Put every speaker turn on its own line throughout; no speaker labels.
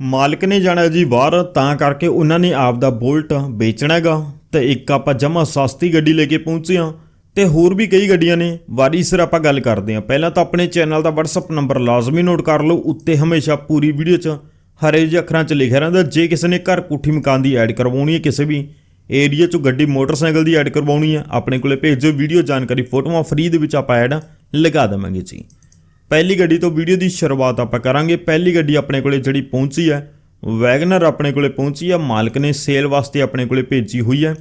ਮਾਲਕ ਨੇ ਜਾਣਾ ਜੀ ਬਾਹਰ, ਤਾਂ ਕਰਕੇ ਉਹਨਾਂ ਨੇ ਆਪ ਦਾ ਬੋਲਟ ਵੇਚਣਾ ਹੈਗਾ ਤੇ ਇੱਕ ਆਪਾਂ ਜਮਾ ਸਸਤੀ ਗੱਡੀ ਲੈ ਕੇ ਪਹੁੰਚੇ ਹਾਂ ਤੇ ਹੋਰ ਵੀ ਕਈ ਗੱਡੀਆਂ ਨੇ। ਵਾਰੀ ਸਿਰ ਆਪਾਂ ਗੱਲ ਕਰਦੇ ਹਾਂ। ਪਹਿਲਾਂ ਤਾਂ ਆਪਣੇ ਚੈਨਲ ਦਾ WhatsApp ਨੰਬਰ ਲਾਜ਼ਮੀ ਨੋਟ ਕਰ ਲਓ, ਉੱਤੇ ਹਮੇਸ਼ਾ ਪੂਰੀ ਵੀਡੀਓ 'ਚ ਹਰੇ ਜਿਹੇ ਅੱਖਰਾਂ 'ਚ ਲਿਖਿਆ ਰਹਿੰਦਾ, ਜੇ ਕਿਸੇ ਨੇ ਘਰ ਕੋਠੀ ਮਕਾਨ ਦੀ ਐਡ ਕਰਵਾਉਣੀ ਹੈ, ਕਿਸੇ ਵੀ ਏਰੀਆ 'ਚ ਗੱਡੀ ਮੋਟਰਸਾਈਕਲ ਦੀ ਐਡ ਕਰਵਾਉਣੀ ਹੈ, ਆਪਣੇ ਕੋਲੇ ਭੇਜੋ। ਵੀਡੀਓ ਜਾਣਕਾਰੀ ਫੋਟੋਆਂ ਫ੍ਰੀ ਦੇ ਵਿੱਚ ਆਪਾਂ ਐਡ ਲਗਾ ਦੇਵਾਂਗੇ ਜੀ। ਪਹਿਲੀ ਗੱਡੀ ਤੋਂ ਵੀਡੀਓ ਦੀ ਸ਼ੁਰੂਆਤ ਆਪਾਂ ਕਰਾਂਗੇ। ਪਹਿਲੀ ਗੱਡੀ ਆਪਣੇ ਕੋਲੇ ਜਿਹੜੀ ਪਹੁੰਚੀ ਹੈ, ਵੈਗਨਰ ਆਪਣੇ ਕੋਲੇ ਪਹੁੰਚੀ ਆ ਮਾਲਕ ਨੇ ਸੇਲ ਵਾਸਤੇ ਆਪਣੇ ਕੋਲੇ ਭੇਜੀ ਹੋਈ ਹੈ।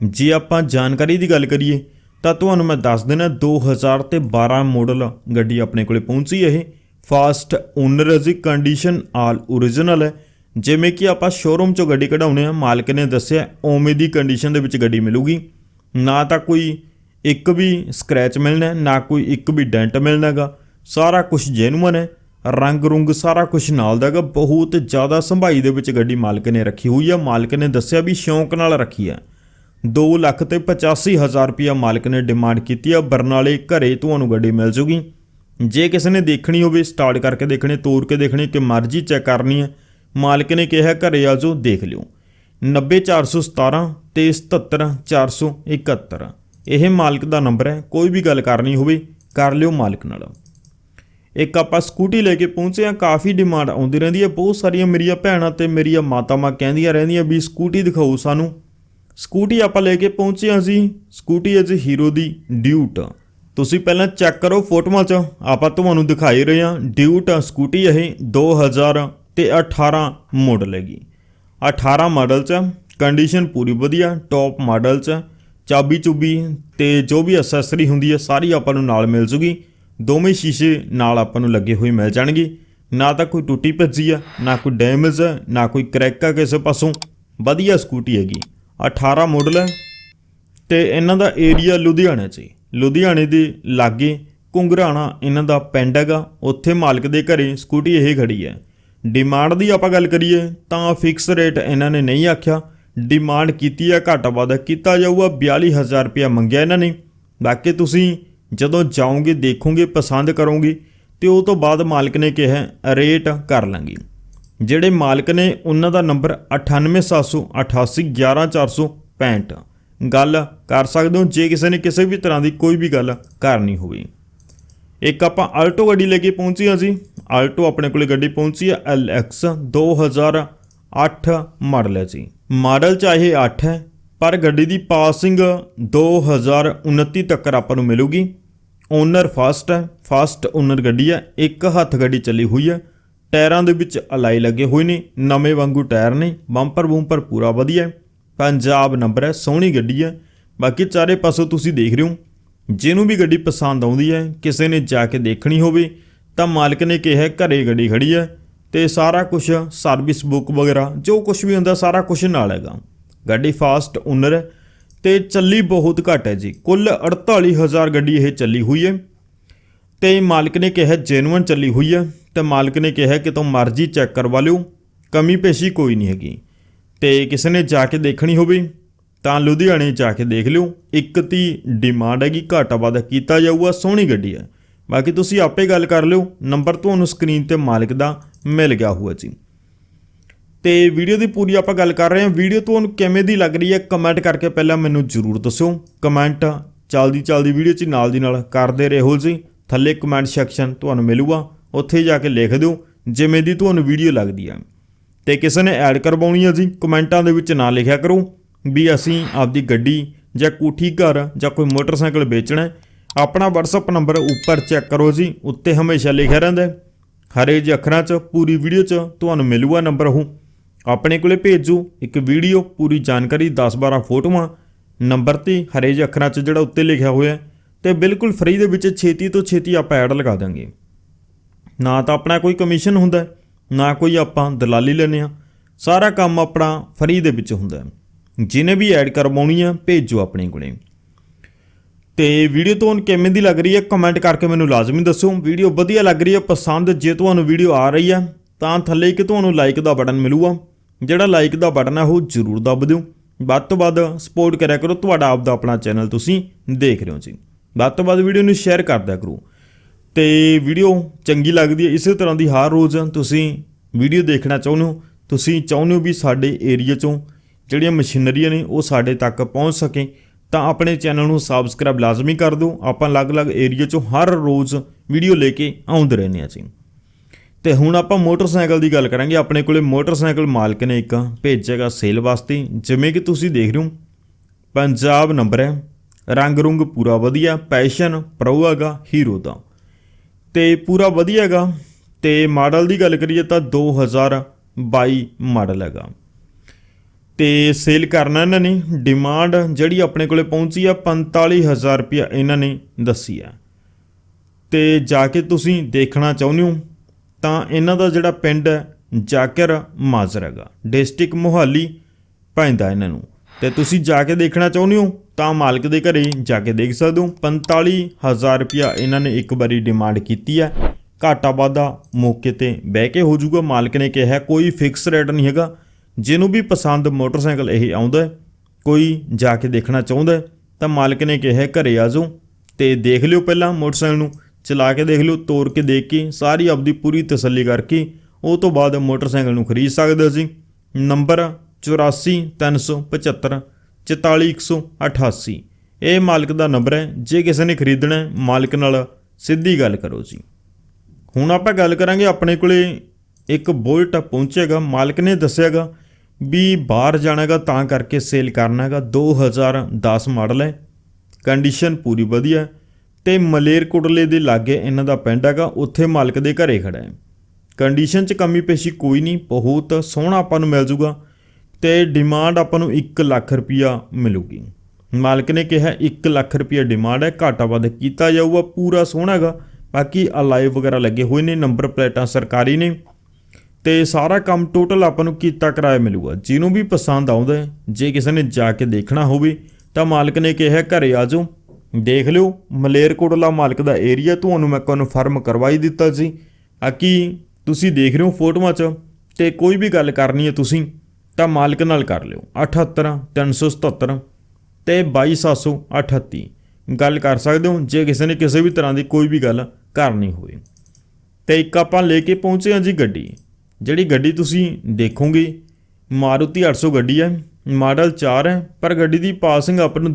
ਜੇ ਆਪਾਂ ਜਾਣਕਾਰੀ ਦੀ ਗੱਲ ਕਰੀਏ, ਤਾਂ ਤੁਹਾਨੂੰ ਮੈਂ ਦੱਸ ਦੇਣਾ 2012 ਮਾਡਲ ਗੱਡੀ ਆਪਣੇ ਕੋਲੇ ਪਹੁੰਚੀ ਇਹ। ਫਾਸਟ ਓਨਰ ਹੈ ਕੰਡੀਸ਼ਨ ਆਲ ਓਰੀਜਨਲ ਹੈ। ਜਿਵੇਂ ਕਿ ਆਪਾਂ ਸ਼ੋਰੂਮ ਚੋਂ ਗੱਡੀ ਕਢਾਉਨੇ ਆ ਮਾਲਕ ਨੇ ਦੱਸਿਆ ਓਵੇਂ ਦੀ ਕੰਡੀਸ਼ਨ ਦੇ ਵਿੱਚ ਗੱਡੀ ਮਿਲੂਗੀ। ਨਾ ਤਾਂ ਕੋਈ ਇੱਕ ਵੀ ਸਕ੍ਰੈਚ ਮਿਲਣਾ, ਨਾ ਕੋਈ ਇੱਕ ਵੀ ਡੈਂਟ ਮਿਲਣਾ ਹੈਗਾ। ਸਾਰਾ ਕੁਝ ਜੈਨੂਅਨ ਹੈ ਰੰਗ ਰੁੰਗ ਸਾਰਾ ਕੁਝ ਨਾਲ ਦਾ ਹੈਗਾ, ਬਹੁਤ ਜ਼ਿਆਦਾ ਸੰਭਾਈ ਦੇ ਵਿੱਚ ਗੱਡੀ ਮਾਲਕ ਨੇ ਰੱਖੀ ਹੋਈ ਆ। ਮਾਲਕ ਨੇ ਦੱਸਿਆ ਵੀ ਸ਼ੌਂਕ ਨਾਲ ਰੱਖੀ ਹੈ 2 ਲੱਖ ਤੇ 85 ਹਜ਼ਾਰ ਰੁਪਇਆ ਮਾਲਕ ਨੇ ਡਿਮਾਂਡ ਕੀਤੀ ਆ। ਬਰਨਾਲੇ ਘਰੇ ਤੁਹਾਨੂੰ ਗੱਡੀ ਮਿਲ ਜੂਗੀ। ਜੇ ਕਿਸੇ ਨੇ ਦੇਖਣੀ ਹੋਵੇ ਸਟਾਰਟ ਕਰਕੇ ਦੇਖਣੀ ਤੋੜ ਕੇ ਦੇਖਣੀ ਕਿ ਮਰਜ਼ੀ ਚੈੱਕ ਕਰਨੀ ਹੈ ਮਾਲਕ ਨੇ ਕਿਹਾ ਘਰੇ ਆ ਜਾਓ, ਦੇਖ ਲਿਓ। 90417 ਤੇ 77471 ਇਹ ਮਾਲਕ ਦਾ ਨੰਬਰ ਹੈ, ਕੋਈ ਵੀ ਗੱਲ ਕਰਨੀ ਹੋਵੇ, ਕਰ ਲਿਓ ਮਾਲਕ ਨਾਲ। ਇੱਕ ਆਪਾਂ ਸਕੂਟੀ ਲੈ ਕੇ ਪਹੁੰਚੇ ਆ ਕਾਫੀ ਡਿਮਾਂਡ ਆਉਂਦੀ ਰਹਿੰਦੀ ਹੈ। ਬਹੁਤ ਸਾਰੀਆਂ ਮੇਰੀਆਂ ਭੈਣਾਂ ਤੇ ਮੇਰੀਆਂ ਮਾਤਾਵਾਂ ਕਹਿੰਦੀਆਂ ਰਹਿੰਦੀਆਂ ਵੀ ਸਕੂਟੀ ਦਿਖਾਓ ਸਾਨੂੰ। ਸਕੂਟੀ ਆਪਾਂ ਲੈ ਕੇ ਪਹੁੰਚੇ ਹਾਂ ਜੀ। ਸਕੂਟੀ ਹੈ ਹੀਰੋ ਦੀ ਡਿਊਟ ਤੁਸੀਂ ਪਹਿਲਾਂ ਚੈੱਕ ਕਰੋ ਫੋਟੋਆਂ 'ਚ, ਆਪਾਂ ਤੁਹਾਨੂੰ ਦਿਖਾਈ ਰਹੇ ਹਾਂ। ਡਿਊਟ ਸਕੂਟੀ ਇਹ 2000 ਤੇ 18 ਮਾਡਲ ਹੈਗੀ। 18 ਮਾਡਲ 'ਚ ਕੰਡੀਸ਼ਨ ਪੂਰੀ ਵਧੀਆ ਟੌਪ ਮਾਡਲ 'ਚ, ਚਾਬੀ ਚੁਬੀ ਤੇ ਜੋ ਵੀ ਐਕਸੈਸਰੀ ਹੁੰਦੀ ਹੈ, ਸਾਰੀ ਆਪਾਂ ਨੂੰ ਨਾਲ ਮਿਲ ਜੂਗੀ। ਦੋਵੇਂ ਸ਼ੀਸ਼ੇ ਨਾਲ ਆਪਾਂ ਨੂੰ ਲੱਗੇ ਹੋਏ ਮਿਲ ਜਾਣਗੇ। ਨਾ ਤਾਂ ਕੋਈ ਟੁੱਟੀ ਭੱਜੀ ਆ, ਨਾ ਕੋਈ ਡੈਮੇਜ ਆ, ਨਾ ਕੋਈ ਕਰੈਕ ਆ ਕਿਸੇ ਪਾਸੋਂ। ਵਧੀਆ ਸਕੂਟੀ ਹੈਗੀ। 18 ਮਾਡਲ ਹੈ ਤੇ ਇਹਨਾਂ ਦਾ ਏਰੀਆ ਲੁਧਿਆਣਾ 'ਚ ਲੁਧਿਆਣੇ ਦੇ ਲਾਗੇ ਕੁੰਗਰਾਣਾ ਇਹਨਾਂ ਦਾ ਪਿੰਡ ਹੈਗਾ। ਉੱਥੇ ਮਾਲਕ ਦੇ ਘਰੇ ਸਕੂਟੀ ਇਹ ਖੜੀ ਹੈ ਡਿਮਾਂਡ ਦੀ ਆਪਾਂ ਗੱਲ ਕਰੀਏ ਤਾਂ ਫਿਕਸ ਰੇਟ ਇਹਨਾਂ ਨੇ ਨਹੀਂ ਆਖਿਆ। ਡਿਮਾਂਡ ਕੀਤੀ ਹੈ ਘੱਟ ਵੱਧ ਕੀਤਾ ਜਾਊਗਾ 42000 ਰੁਪਇਆ ਮੰਗਿਆ ਇਹਨਾਂ ਨੇ। ਬਾਕੀ ਤੁਸੀਂ ਜਦੋਂ ਜਾਓਗੇ ਦੇਖੋਗੇ, ਪਸੰਦ ਕਰੋਗੇ, ਤੇ ਉਹ ਤੋਂ ਬਾਅਦ ਮਾਲਕ ਨੇ ਕਿਹਾ, ਰੇਟ ਕਰ ਲਾਂਗੇ। ਜਿਹੜੇ ਮਾਲਕ ਨੇ ਉਹਨਾਂ ਦਾ ਨੰਬਰ 9878811465 ਗੱਲ ਕਰ ਸਕਦੇ ਹੋ, ਜੇ ਕਿਸੇ ਨੇ ਕਿਸੇ ਵੀ ਤਰ੍ਹਾਂ ਦੀ ਕੋਈ ਵੀ ਗੱਲ ਕਰਨੀ ਹੋਵੇ। ਇੱਕ ਆਪਾਂ ਆਲਟੋ ਗੱਡੀ ਲੈ ਕੇ ਪਹੁੰਚੀ ਹਾਂ ਜੀ। ਆਲਟੋ ਆਪਣੇ ਕੋਲੇ ਗੱਡੀ ਪਹੁੰਚੀ ਹੈ LX 2008 ਮਾਡਲ ਹੈ ਜੀ। ਮਾਡਲ ਚਾਹੇ 8 ਹੈ ਪਰ ਗੱਡੀ ਦੀ ਪਾਸਿੰਗ 2029 ਤੱਕ ਆਪਾਂ ਨੂੰ ਮਿਲੂਗੀ। ਓਨਰ ਫਾਸਟ ਹੈ, ਫਾਸਟ ਓਨਰ ਗੱਡੀ ਹੈ, ਇੱਕ ਹੱਥ ਗੱਡੀ ਚੱਲੀ ਹੋਈ ਹੈ। ਟਾਇਰਾਂ ਦੇ ਵਿੱਚ ਅਲਾਈ ਲੱਗੇ ਹੋਏ ਨੇ, ਨਵੇਂ ਵਾਂਗੂ ਟਾਇਰ ਨੇ, ਬੰਪਰ ਬੂੰਪਰ ਪੂਰਾ ਵਧੀਆ ਪੰਜਾਬ ਨੰਬਰ ਹੈ, ਸੋਹਣੀ ਗੱਡੀ ਹੈ। ਬਾਕੀ ਚਾਰੇ ਪਾਸੋਂ ਤੁਸੀਂ ਦੇਖ ਰਹੇ ਹੋ, ਜਿਹਨੂੰ ਵੀ ਗੱਡੀ ਪਸੰਦ ਆਉਂਦੀ ਹੈ, ਕਿਸੇ ਨੇ ਜਾ ਕੇ ਦੇਖਣੀ ਹੋਵੇ, ਤਾਂ ਮਾਲਕ ਨੇ ਕਿਹਾ ਘਰੇ ਗੱਡੀ ਖੜੀ ਹੈ ਤੇ ਸਾਰਾ ਕੁਝ ਸਰਵਿਸ ਬੁੱਕ ਵਗੈਰਾ, ਜੋ ਕੁਝ ਵੀ ਹੁੰਦਾ ਸਾਰਾ ਕੁਝ ਨਾਲ ਹੈਗਾ। ਗੱਡੀ ਫਾਸਟ ਓਨਰ ਹੈ ਤੇ ਚੱਲੀ ਬਹੁਤ ਘੱਟ ਹੈ ਜੀ। ਕੁੱਲ 48000 ਗੱਡੀ ਇਹ ਚੱਲੀ ਹੋਈ ਹੈ। ਤੇ ਮਾਲਕ ਨੇ ਕਿਹਾ ਜੈਨੂਅਨ ਚੱਲੀ ਹੋਈ ਹੈ। ਤੇ ਮਾਲਕ ਨੇ ਕਿਹਾ ਕਿ ਤੂੰ ਮਰਜ਼ੀ ਚੈੱਕ ਕਰਵਾ ਲਿਓ, ਕਮੀ ਪੇਸ਼ੀ ਕੋਈ ਨਹੀਂ ਹੈਗੀ। ਤੇ ਕਿਸੇ ਨੇ ਜਾ ਕੇ ਦੇਖਣੀ ਹੋਵੇ, ਤਾਂ ਲੁਧਿਆਣੇ ਜਾ ਕੇ ਦੇਖ ਲਿਓ। ਇੱਕ ਤੀ ਡਿਮਾਂਡ ਹੈਗੀ, ਘਾਟਾ ਵਾਧਾ ਕੀਤਾ ਜਾਊਗਾ, ਸੋਹਣੀ ਗੱਡੀ ਹੈ। ਬਾਕੀ ਤੁਸੀਂ ਆਪੇ ਗੱਲ ਕਰ ਲਿਓ, ਨੰਬਰ ਤੁਹਾਨੂੰ ਸਕਰੀਨ ਤੇ ਮਾਲਕ ਦਾ ਮਿਲ ਗਿਆ ਹੋਊਗਾ ਜੀ। ਤੇ ਵੀਡੀਓ ਦੀ ਪੂਰੀ ਆਪਾਂ ਗੱਲ ਕਰ ਰਹੇ ਹਾਂ। ਵੀਡੀਓ ਤੁਹਾਨੂੰ ਕਿਵੇਂ ਦੀ ਲੱਗ ਰਹੀ ਹੈ ਕਮੈਂਟ ਕਰਕੇ ਪਹਿਲਾਂ ਮੈਨੂੰ ਜਰੂਰ ਦੱਸਿਓ। ਕਮੈਂਟ ਚੱਲਦੀ ਚੱਲਦੀ ਵੀਡੀਓ 'ਚ ਨਾਲ ਦੀ ਨਾਲ ਕਰਦੇ ਰਹੋ ਜੀ। ਥੱਲੇ ਕਮੈਂਟ ਸੈਕਸ਼ਨ ਤੁਹਾਨੂੰ ਮਿਲੂਗਾ। ਉੱਥੇ ਜਾ ਕੇ ਲਿਖ ਦਿਓ ਜਿਵੇਂ ਦੀ ਤੁਹਾਨੂੰ ਵੀਡੀਓ ਲੱਗਦੀ ਹੈ। ਤੇ ਕਿਸੇ ਨੇ ਐਡ ਕਰਵਾਉਣੀ ਹੈ ਜੀ ਕਮੈਂਟਾਂ ਦੇ ਵਿੱਚ ਨਾ ਲਿਖਿਆ ਕਰੋ ਵੀ ਅਸੀਂ ਆਪਦੀ ਗੱਡੀ ਜਾਂ ਕੋਠੀ, ਘਰ ਜਾਂ ਕੋਈ ਮੋਟਰਸਾਈਕਲ ਵੇਚਣਾ ਆਪਣਾ WhatsApp ਨੰਬਰ ਉੱਪਰ ਚੈੱਕ ਕਰੋ ਜੀ, ਉੱਤੇ ਹਮੇਸ਼ਾ ਲਿਖਿਆ ਰਹਿੰਦਾ ਹੈ। ਹਰੇ ਜਿਹੇ ਅੱਖਰਾਂ 'ਚ ਪੂਰੀ ਵੀਡੀਓ 'ਚ ਤੁਹਾਨੂੰ ਮਿਲੂਗਾ ਨੰਬਰ ਉਹ। ਆਪਣੇ ਕੋਲੇ ਭੇਜੋ ਇੱਕ ਵੀਡੀਓ, ਪੂਰੀ ਜਾਣਕਾਰੀ 10-12 ਫੋਟੋਆਂ, ਨੰਬਰ ਤੇ ਹਰੇ ਜਿਹੇ ਅੱਖਰਾਂ 'ਚ ਜਿਹੜਾ ਉੱਤੇ ਲਿਖਿਆ ਹੋਇਆ ਹੈ ਤੇ ਬਿਲਕੁਲ ਫ੍ਰੀ ਦੇ ਵਿੱਚ ਛੇਤੀ ਤੋਂ ਛੇਤੀ ਆਪਾਂ ਐਡ ਲਗਾ ਦਾਂਗੇ ਨਾ ਤਾਂ ਆਪਣਾ ਕੋਈ ਕਮਿਸ਼ਨ ਹੁੰਦਾ ਨਾ ਕੋਈ ਆਪਾਂ ਦਲਾਲੀ ਲੈਂਦੇ ਆ ਸਾਰਾ ਕੰਮ ਆਪਣਾ ਫਰੀ ਦੇ ਵਿੱਚ ਹੁੰਦਾ ਜਿਹਨੇ ਵੀ ਐਡ ਕਰਵਾਉਣੀ ਆ ਭੇਜੋ ਆਪਣੇ ਕੋਲੇ। ਤੇ ਵੀਡੀਓ ਤੁਹਾਨੂੰ ਕਿਵੇਂ ਦੀ ਲੱਗ ਰਹੀ ਹੈ ਕਮੈਂਟ ਕਰਕੇ ਮੈਨੂੰ ਲਾਜ਼ਮੀ ਦੱਸੋ। ਵੀਡੀਓ ਵਧੀਆ ਲੱਗ ਰਹੀ ਹੈ, ਪਸੰਦ ਜੇ ਤੁਹਾਨੂੰ ਵੀਡੀਓ ਆ ਰਹੀ ਹੈ, ਤਾਂ ਥੱਲੇ ਇੱਕ ਤੁਹਾਨੂੰ ਲਾਈਕ ਦਾ ਬਟਨ ਮਿਲੂਗਾ। ਜਿਹੜਾ ਲਾਈਕ ਦਾ ਬਟਨ ਹੈ ਉਹ ਜ਼ਰੂਰ ਦਬ ਦਿਓ। ਵੱਧ ਤੋਂ ਵੱਧ ਸਪੋਰਟ ਕਰਿਆ ਕਰੋ ਤੁਹਾਡਾ ਆਪ ਦਾ ਆਪਣਾ ਚੈਨਲ ਤੁਸੀਂ ਦੇਖ ਰਹੇ ਹੋ ਜੀ। ਵੱਧ ਤੋਂ ਵੱਧ ਵੀਡੀਓ ਨੂੰ ਸ਼ੇਅਰ ਕਰਦਿਆ ਕਰੋ। ਤੇ ਵੀਡੀਓ ਚੰਗੀ ਲੱਗਦੀ ਹੈ, ਇਸੇ ਤਰ੍ਹਾਂ ਦੀ ਹਰ ਰੋਜ਼ ਤੁਸੀਂ ਵੀਡੀਓ ਦੇਖਣਾ ਚਾਹੁੰਦੇ ਹੋ, ਤੁਸੀਂ ਚਾਹੁੰਦੇ ਹੋ ਵੀ ਸਾਡੇ ਏਰੀਆ 'ਚੋਂ ਜਿਹੜੀਆਂ ਮਸ਼ੀਨਰੀਆਂ ਨੇ, ਉਹ ਸਾਡੇ ਤੱਕ ਪਹੁੰਚ ਸਕੇ, ਤਾਂ ਆਪਣੇ ਚੈਨਲ ਨੂੰ ਸਬਸਕ੍ਰਾਈਬ ਲਾਜ਼ਮੀ ਕਰ ਦਿਓ। ਆਪਾਂ ਅਲੱਗ-ਅਲੱਗ ਏਰੀਆ 'ਚੋਂ ਹਰ ਰੋਜ਼ ਵੀਡੀਓ ਲੈ ਕੇ ਆਉਂਦੇ ਰਹਿੰਦੇ ਹਾਂ ਜੀ। ਤੇ ਹੁਣ ਆਪਾਂ ਮੋਟਰਸਾਈਕਲ ਦੀ ਗੱਲ ਕਰਾਂਗੇ। ਆਪਣੇ ਕੋਲੇ ਮੋਟਰਸਾਈਕਲ ਮਾਲਕ ਨੇ ਇੱਕ, ਭੇਜੇਗਾ ਸੇਲ ਵਾਸਤੇ। ਜਿਵੇਂ ਕਿ ਤੁਸੀਂ ਦੇਖ ਰਹੇ ਹੋ, ਪੰਜਾਬ ਨੰਬਰ ਹੈ। ਰੰਗ ਰੁੰਗ ਪੂਰਾ ਵਧੀਆ, ਪੈਸ਼ਨ ਪ੍ਰੋ ਹੈਗਾ ਹੀਰੋ ਦਾ। ਤੇ ਪੂਰਾ ਵਧੀਆ ਹੈਗਾ। ਤੇ ਮਾਡਲ ਦੀ ਗੱਲ ਕਰੀਏ ਤਾਂ 2022 ਮਾਡਲ ਹੈਗਾ। ਤੇ ਸੇਲ ਕਰਨਾ ਇਹਨਾਂ ਨੇ। ਡਿਮਾਂਡ ਜਿਹੜੀ ਆਪਣੇ ਕੋਲੇ ਪਹੁੰਚੀ ਆ 45000 ਰੁਪਇਆ ਇਹਨਾਂ ਨੇ ਦੱਸੀ ਆ। ਤੇ ਜਾ ਕੇ ਤੁਸੀਂ ਦੇਖਣਾ ਚਾਹੁੰਦੇ ਹੋ ਤਾਂ ਇਹਨਾਂ ਦਾ ਜਿਹੜਾ ਪਿੰਡ ਹੈ ਜਾਕਿਰ ਮਾਜ਼ਰ ਹੈਗਾ, ਡਿਸਟ੍ਰਿਕਟ ਮੋਹਾਲੀ ਪੈਂਦਾ ਇਹਨਾਂ ਨੂੰ। ਤੇ ਤੁਸੀਂ ਜਾ ਕੇ ਦੇਖਣਾ ਚਾਹੁੰਦੇ ਹੋ ਤਾਂ ਮਾਲਕ ਦੇ ਘਰੇ ਜਾ ਕੇ ਦੇਖ ਸਕਦੇ ਹੋ। 45000 ਰੁਪਇਆ ਇਹਨਾਂ ਨੇ ਇੱਕ ਵਾਰੀ ਡਿਮਾਂਡ ਕੀਤੀ ਹੈ। ਘਾਟਾ ਵਾਧਾ ਮੌਕੇ ਤੇ ਬਹਿ ਕੇ ਹੋ ਜਾਊਗਾ। ਮਾਲਕ ਨੇ ਕਿਹਾ, ਕੋਈ ਫਿਕਸ ਰੇਟ ਨਹੀਂ ਹੈਗਾ। ਜਿਹਨੂੰ ਵੀ ਪਸੰਦ ਮੋਟਰਸਾਈਕਲ ਇਹ ਆਉਂਦਾ ਕੋਈ ਜਾ ਕੇ ਦੇਖਣਾ ਚਾਹੁੰਦਾ ਤਾਂ ਮਾਲਕ ਨੇ ਕਿਹਾ, ਘਰੇ ਆ ਜਾਓ ਤੇ ਦੇਖ ਲਿਓ ਪਹਿਲਾਂ ਮੋਟਰਸਾਈਕਲ ਨੂੰ। ਚਲਾ ਕੇ ਦੇਖ ਲਿਓ ਤੋੜ ਕੇ ਦੇਖ ਕੇ, ਸਾਰੀ ਆਪਦੀ ਪੂਰੀ ਤਸੱਲੀ ਕਰਕੇ ਉਹ ਤੋਂ ਬਾਅਦ ਮੋਟਰਸਾਈਕਲ ਨੂੰ ਖਰੀਦ ਸਕਦੇ ਸੀ ਨੰਬਰ 84375 44188 ਇਹ ਮਾਲਕ ਦਾ ਨੰਬਰ ਹੈ, ਜੇ ਕਿਸੇ ਨੇ ਖਰੀਦਣਾ ਹੈ, ਮਾਲਕ ਨਾਲ ਸਿੱਧੀ ਗੱਲ ਕਰੋ ਜੀ। ਹੁਣ ਆਪਾਂ ਗੱਲ ਕਰਾਂਗੇ ਆਪਣੇ ਕੋਲੇ ਇੱਕ ਬੋਲਟ ਪਹੁੰਚੇਗਾ, ਮਾਲਕ ਨੇ ਦੱਸਿਆਗਾ ਵੀ ਬਾਹਰ ਜਾਣਾਗਾ, ਤਾਂ ਕਰਕੇ ਸੇਲ ਕਰਨਾਗਾ 2010 ਮਾਡਲ ਹੈ। ਕੰਡੀਸ਼ਨ ਪੂਰੀ ਵਧੀਆ ਤੇ ਮਲੇਰਕੋਟਲੇ ਦੇ ਲਾਗੇ ਇਹਨਾਂ ਦਾ ਪਿੰਡ ਹੈਗਾ, ਉੱਥੇ ਮਾਲਕ ਦੇ ਘਰੇ ਖੜਾ ਹੈ। ਕੰਡੀਸ਼ਨ 'ਚ ਕਮੀ ਪੇਸ਼ੀ ਕੋਈ ਨਹੀਂ, ਬਹੁਤ ਸੋਹਣਾ ਆਪਾਂ ਨੂੰ ਮਿਲ ਜੂਗਾ ਤੇ ਡਿਮਾਂਡ ਆਪਾਂ ਨੂੰ 1 ਲੱਖ ਰੁਪਿਆ ਮਿਲੂਗੀ। ਮਾਲਕ ਨੇ ਕਿਹਾ 1 ਲੱਖ ਰੁਪਿਆ ਡਿਮਾਂਡ ਹੈ, ਘਾਟਾ ਵੱਧ ਕੀਤਾ ਜਾਊਗਾ, ਪੂਰਾ ਸੋਹਣਾ ਹੈਗਾ। ਬਾਕੀ ਅਲਾਈਵ ਵਗੈਰਾ ਲੱਗੇ ਹੋਏ ਨੇ ਨੰਬਰ ਪਲੇਟਾਂ ਸਰਕਾਰੀ ਨੇ ਤੇ ਸਾਰਾ ਕੰਮ ਟੋਟਲ ਆਪਾਂ ਨੂੰ ਕੀਤਾ ਕਿਰਾਇਆ ਮਿਲੂਗਾ। ਜਿਹਨੂੰ ਵੀ ਪਸੰਦ ਆਉਂਦਾ ਜੇ ਕਿਸੇ ਨੇ ਜਾ ਕੇ ਦੇਖਣਾ ਹੋਵੇ ਤਾਂ ਮਾਲਕ ਨੇ ਕਿਹਾ ਘਰੇ ਆ ਜਾਓ। ਦੇਖ ਲਿਓ, ਮਲੇਰਕੋਟਲਾ ਮਾਲਕ ਦਾ ਏਰੀਆ ਤੁਹਾਨੂੰ ਮੈਂ ਕਨਫਰਮ ਕਰਵਾਈ ਦਿੱਤਾ ਸੀ। ਬਾਕੀ ਤੁਸੀਂ ਦੇਖ ਰਹੇ ਹੋ ਫੋਟੋਆਂ 'ਚ? ਤੇ ਕੋਈ ਵੀ ਗੱਲ ਕਰਨੀ ਹੈ ਤੁਸੀਂ, ਤਾਂ ਮਾਲਕ ਨਾਲ ਕਰ ਲਿਓ। 78 377 ਤੇ 22738 ਗੱਲ ਕਰ ਸਕਦੇ ਹੋ, ਜੇ ਕਿਸੇ ਨੇ ਕਿਸੇ ਵੀ ਤਰ੍ਹਾਂ ਦੀ ਕੋਈ ਵੀ ਗੱਲ ਕਰਨੀ ਹੋਵੇ। ਤੇ ਇੱਕ ਆਪਾਂ ਲੈ ਕੇ ਪਹੁੰਚੇ ਹਾਂ ਜੀ ਗੱਡੀ। ਜਿਹੜੀ ਗੱਡੀ ਤੁਸੀਂ ਦੇਖੋਗੇ, ਮਾਰੂਤੀ 800 ਗੱਡੀ ਹੈ, ਮਾਡਲ 4 ਹੈ, ਪਰ ਗੱਡੀ ਦੀ ਪਾਸਿੰਗ ਆਪਾਂ ਨੂੰ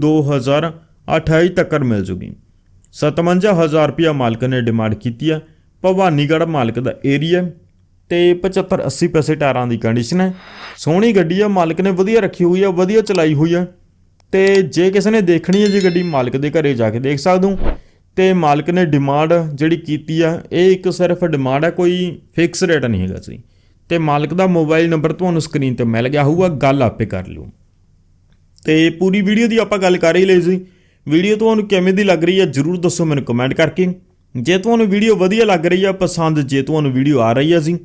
2028 ਤੱਕ ਮਿਲ ਜੂਗੀ। 57000 ਰੁਪਇਆ ਮਾਲਕ ਨੇ ਡਿਮਾਂਡ ਕੀਤੀ ਹੈ ਭਵਾਨੀਗੜ੍ਹ ਮਾਲਕ ਦਾ ਏਰੀਆ ਤੇ 75 80 ਪੈਸੇ ਟਾਇਰਾਂ ਦੀ ਕੰਡੀਸ਼ਨ ਹੈ। ਸੋਹਣੀ ਗੱਡੀ ਆ, ਮਾਲਕ ਨੇ ਵਧੀਆ ਰੱਖੀ ਹੋਈ ਆ, ਵਧੀਆ ਚਲਾਈ ਹੋਈ ਆ। ਤੇ ਜੇ ਕਿਸੇ ਨੇ ਦੇਖਣੀ ਹੈ ਜੀ ਗੱਡੀ, ਮਾਲਕ ਦੇ ਘਰੇ ਜਾ ਕੇ ਦੇਖ ਸਕਦੇ ਹੋ। ਤੇ ਮਾਲਕ ਨੇ ਡਿਮਾਂਡ ਜਿਹੜੀ ਕੀਤੀ ਆ, ਇਹ ਇੱਕ ਸਿਰਫ ਡਿਮਾਂਡ ਹੈ, ਕੋਈ ਫਿਕਸ ਰੇਟ ਨਹੀਂ ਹੈਗਾ ਜੀ। ਤੇ ਮਾਲਕ ਦਾ ਮੋਬਾਈਲ ਨੰਬਰ ਤੁਹਾਨੂੰ ਸਕਰੀਨ ਤੇ ਮਿਲ ਗਿਆ ਹੋਊਗਾ, ਗੱਲ ਆਪੇ ਕਰ ਲਿਓ। ਤੇ ਪੂਰੀ ਵੀਡੀਓ ਦੀ ਆਪਾਂ ਗੱਲ ਕਰ ਹੀ ਲਈ ਸੀ ਵੀਡੀਓ ਤੁਹਾਨੂੰ ਕਿਵੇਂ ਦੀ ਲੱਗ ਰਹੀ ਹੈ ਜਰੂਰ ਦੱਸੋ ਮੈਨੂੰ ਕਮੈਂਟ ਕਰਕੇ। ਜੇ ਤੁਹਾਨੂੰ ਵੀਡੀਓ ਵਧੀਆ ਲੱਗ ਰਹੀ ਹੈ ਪਸੰਦ ਜੇ ਤੁਹਾਨੂੰ ਵੀਡੀਓ ਆ ਰਹੀ ਹੈ ਜੀ,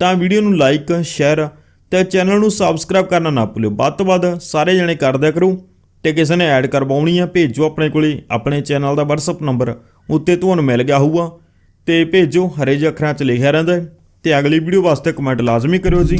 ਤਾਂ ਵੀਡੀਓ ਨੂੰ ਲਾਈਕ ਸ਼ੇਅਰ ਤੇ ਚੈਨਲ ਨੂੰ ਸਬਸਕ੍ਰਾਈਬ ਕਰਨਾ ਨਾ ਭੁੱਲਿਓ। ਵੱਧ ਤੋਂ ਵੱਧ ਸਾਰੇ ਜਣੇ ਕਰ ਦਿਆ ਕਰੋ ਤੇ ਕਿਸੇ ਨੇ ਐਡ ਕਰਵਾਉਣੀ ਆ, ਭੇਜੋ ਆਪਣੇ ਕੋਲੇ ਆਪਣੇ ਚੈਨਲ ਦਾ WhatsApp ਨੰਬਰ ਉੱਤੇ ਤੁਹਾਨੂੰ ਮਿਲ ਗਿਆ ਹੋਊਗਾ। ਤੇ ਭੇਜੋ, ਹਰੇ ਜਿਹੇ ਅੱਖਰਾਂ 'ਚ ਲਿਖਿਆ ਰਹਿੰਦਾ ਹੈ। ਤੇ ਅਗਲੀ ਵੀਡੀਓ ਵਾਸਤੇ ਕਮੈਂਟ ਲਾਜ਼ਮੀ ਕਰਿਓ ਜੀ।